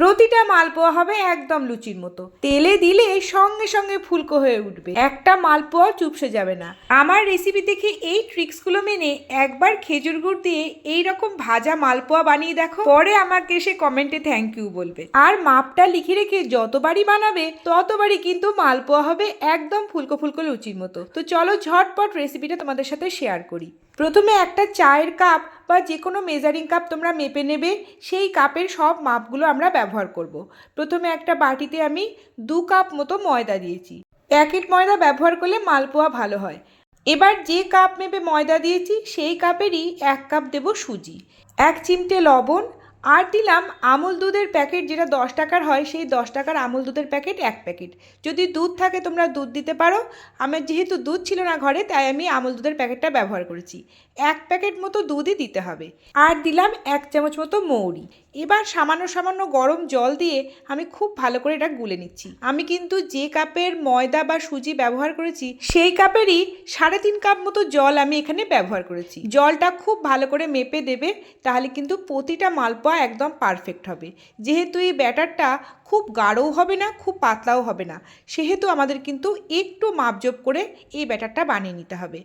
প্রতিটা মালপোয়া হবে একদম লুচির মতো। তেলে দিলে সঙ্গে সঙ্গে ফুলকো হয়ে উঠবে। একটা মালপোয়া চুপসে যাবে না। আমার রেসিপি দেখে এই ট্রিক্সগুলো মেনে একবার খেজুর গুড় দিয়ে এই রকম ভাজা মালপোয়া বানিয়ে দেখো। পরে আমাকে এসে কমেন্টে থ্যাংক ইউ বলবে। আর মাপটা লিখে রেখে যতবারই বানাবে, ততবারই কিন্তু মালপোয়া হবে একদম ফুলকো ফুলকো লুচির মতো। তো চলো ঝটপট রেসিপিটা তোমাদের সাথে শেয়ার করি। প্রথমে একটা চায়ের কাপ বা যে কোনো মেজারিং কাপ তোমরা মেপে নেবে, সেই কাপের সব মাপগুলো আমরা ব্যবহার করব। প্রথমে একটা বাটিতে আমি দু কাপ মতো ময়দা দিয়েছি। প্যাকেট ময়দা ব্যবহার করলে মালপোয়া ভালো হয়। এবার যে কাপ মেপে ময়দা দিয়েছি, সেই কাপেরই এক কাপ দেব সুজি। এক চিমটে লবণ আর দিলাম আমুল দুধের প্যাকেট, যেটা দশ টাকার হয়, সেই দশ টাকার আমুল দুধের প্যাকেট এক প্যাকেট। যদি দুধ থাকে, তোমরা দুধ দিতে পারো। আমার যেহেতু দুধ ছিল না ঘরে, তাই আমি আমুল দুধের প্যাকেটটা ব্যবহার করেছি। এক প্যাকেট মতো দুধই দিতে হবে। আর দিলাম এক চামচ মতো মৌরি। এবার সামান্য সামান্য গরম জল দিয়ে আমি খুব ভালো করে এটা গুলে নিচ্ছি। আমি কিন্তু যে কাপের ময়দা বা সুজি ব্যবহার করেছি, সেই কাপেরই সাড়ে তিন কাপ মতো জল আমি এখানে ব্যবহার করেছি। জলটা খুব ভালো করে মেপে দেবে, তাহলে কিন্তু প্রতিটা মালপোয়া একদম পারফেক্ট হবে। যেহেতু এই ব্যাটারটা খুব গাঢ়ও হবে না, খুব পাতলাও হবে না, সেহেতু আমাদের কিন্তু একটু মাপজোপ করে এই ব্যাটারটা বানিয়ে নিতে হবে।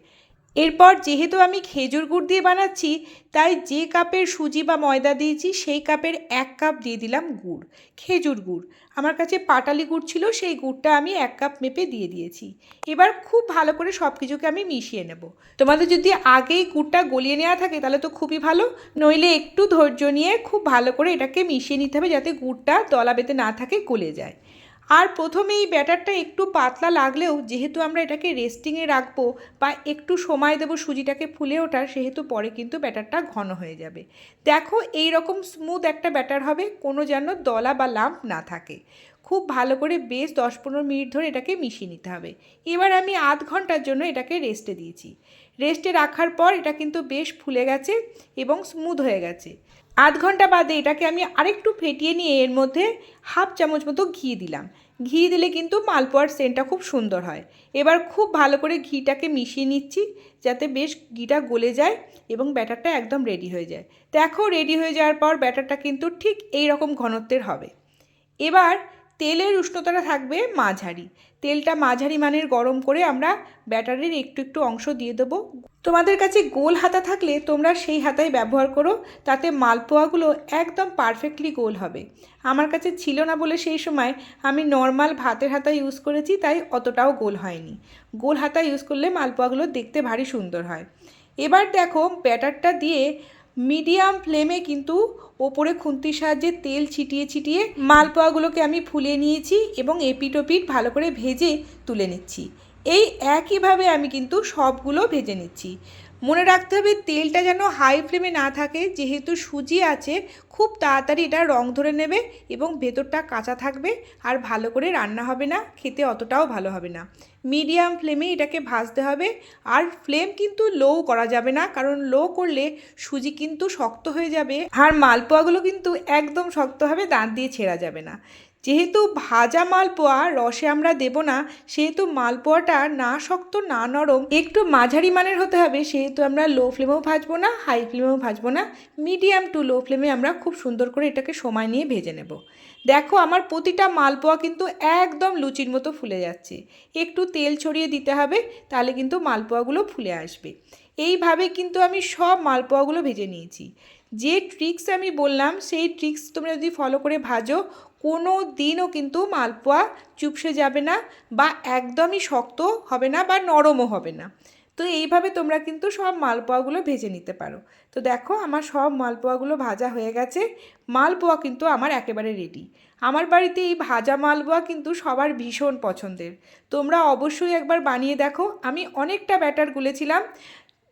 এরপর যেহেতু আমি খেজুর গুড় দিয়ে বানাচ্ছি, তাই যে কাপের সুজি বা ময়দা দিয়েছি, সেই কাপের এক কাপ দিয়ে দিলাম গুড়, খেজুর গুড়। আমার কাছে পাটালি গুড় ছিল, সেই গুড়টা আমি এক কাপ মেপে দিয়ে দিয়েছি। এবার খুব ভালো করে সব কিছুকে আমি মিশিয়ে নেব। তোমাদের যদি আগেই গুড়টা গলিয়ে নেওয়া থাকে, তাহলে তো খুবই ভালো। নইলে একটু ধৈর্য নিয়ে খুব ভালো করে এটাকে মিশিয়ে নিতে হবে, যাতে গুড়টা দলা বেঁধে না থাকে গলে যায়। আর প্রথমে এই ব্যাটারটা একটু পাতলা লাগলেও যেহেতু আমরা এটাকে রেস্টিংয়ে রাখব বা একটু সময় দেবো সুজিটাকে ফুলে ওঠার, সেহেতু পরে কিন্তু ব্যাটারটা ঘন হয়ে যাবে। দেখো এই রকম স্মুথ একটা ব্যাটার হবে, কোনো যেন দলা বা লাম্প না থাকে। খুব ভালো করে বেশ দশ পনেরো মিনিট ধরে এটাকে মিশিয়ে নিতে হবে। এবার আমি আধ ঘণ্টার জন্য এটাকে রেস্টে দিয়েছি। রেস্টে রাখার পর এটা কিন্তু বেশ ফুলে গেছে এবং স্মুথ হয়ে গেছে। আধ ঘণ্টা বাদে এটাকে আমি আরেকটু ফেটিয়ে নিয়ে এর মধ্যে হাফ চামচ মতো ঘি দিলাম। ঘি দিলে কিন্তু মালপোয়ার সেন্টটা খুব সুন্দর হয়। এবার খুব ভালো করে ঘিটাকে মিশিয়ে নিচ্ছি যাতে বেশ ঘিটা গলে যায় এবং ব্যাটারটা একদম রেডি হয়ে যায়। দেখো রেডি হয়ে যাওয়ার পর ব্যাটারটা কিন্তু ঠিক এই রকম ঘনত্বের হবে। এবার তেলের উষ্ণতাটা থাকবে মাঝারি। তেলটা মাঝারি মানের গরম করে আমরা ব্যাটারের একটু একটু অংশ দিয়ে দেবো। তোমাদের কাছে গোল হাতা থাকলে তোমরা সেই হাতাই ব্যবহার করো, তাতে মালপোয়াগুলো একদম পারফেক্টলি গোল হবে। আমার কাছে ছিল না বলে সেই সময় আমি নর্মাল ভাতের হাতা ইউজ করেছি, তাই অতটাও গোল হয়নি। গোল হাতা ইউজ করলে মালপোয়াগুলো দেখতে ভারী সুন্দর হয়। এবার দেখো ব্যাটারটা দিয়ে মিডিয়াম ফ্লেমে কিন্তু ওপরে খুন্তির সাহায্যে তেল ছিটিয়ে ছিটিয়ে মালপোয়াগুলোকে আমি ফুলিয়ে নিয়েছি এবং এপিট ওপিট ভালো করে ভেজে তুলে নিচ্ছি। এই একইভাবে আমি কিন্তু সবগুলো ভেজে নিচ্ছি। মনে রাখতে হবে তেলটা যেন হাই ফ্লেমে না থাকে, যেহেতু সুজি আছে, খুব তাড়াতাড়ি এটা রং ধরে নেবে এবং ভেতরটা কাঁচা থাকবে আর ভালো করে রান্না হবে না, খেতে অতটাও ভালো হবে না। মিডিয়াম ফ্লেমে এটাকে ভাজতে হবে আর ফ্লেম কিন্তু লো করা যাবে না, কারণ লো করলে সুজি কিন্তু শক্ত হয়ে যাবে আর মালপোয়াগুলো কিন্তু একদম শক্ত হবে দাঁত দিয়ে ছেঁড়া যাবে না। যেহেতু ভাজা মালপোয়া রসে আমরা দেব না, সেহেতু মালপোয়াটা না শক্ত, না নরম, একটু মাঝারি মানের হতে হবে, সেহেতু আমরা লো ফ্লেমেও ভাজবো না, হাই ফ্লেমেও ভাজবো না, মিডিয়াম টু লো ফ্লেমে আমরা খুব সুন্দর করে এটাকে সময় নিয়ে ভেজে নেব। দেখো আমার প্রতিটা মালপোয়া কিন্তু একদম লুচির মতো ফুলে যাচ্ছে। একটু তেল ছড়িয়ে দিতে হবে, তাহলে কিন্তু মালপোয়াগুলো ফুলে আসবে। এইভাবে কিন্তু আমি সব মালপোয়াগুলো ভেজে নিয়েছি। যে ট্রিক্স আমি বললাম, সেই ট্রিক্স তোমরা যদি ফলো করে ভাজো, কোনো দিনও কিন্তু মালপোয়া চুপসে যাবে না বা একদমই শক্ত হবে না বা নরমও হবে না। তো এইভাবে তোমরা কিন্তু সব মালপোয়াগুলো ভেজে নিতে পারো। তো দেখো, আমার সব মালপোয়াগুলো ভাজা হয়ে গেছে। মালপোয়া কিন্তু আমার একেবারে রেডি আমার বাড়িতে এই ভাজা মালপোয়া কিন্তু সবার ভীষণ পছন্দের। তোমরা অবশ্যই একবার বানিয়ে দেখো। আমি অনেকটা ব্যাটার গুলেছিলাম।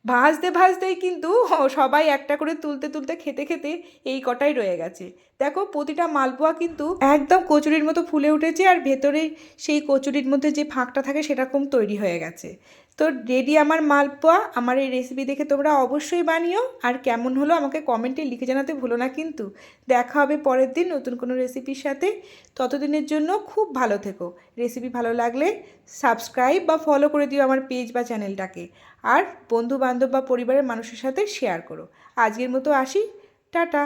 ভাজতে ভাজতেই কিন্তু সবাই একটা করে তুলতে তুলতে খেতে খেতে এই কটাই রয়ে গেছে। দেখো প্রতিটা মালপোয়া কিন্তু একদম কচুরির মতো ফুলে উঠেছে আর ভেতরে সেই কচুরির মধ্যে যে ফাঁকটা থাকে সেরকম তৈরি হয়ে গেছে। তো রেডি আমার মালপোয়া। আমার এই রেসিপি দেখে তোমরা অবশ্যই বানিও। আর কেমন হলো আমাকে কমেন্টে লিখে জানাতে ভুলো না কিন্তু। দেখা হবে পরের দিন নতুন কোনো রেসিপির সাথে। ততদিনের জন্য খুব ভালো থেকো। রেসিপি ভালো লাগলে সাবস্ক্রাইব বা ফলো করে দিও আমার পেজ বা চ্যানেলটাকে আর বন্ধু বান্ধব বা পরিবারের মানুষের সাথে শেয়ার করো। আজকের মতো আসি। টাটা।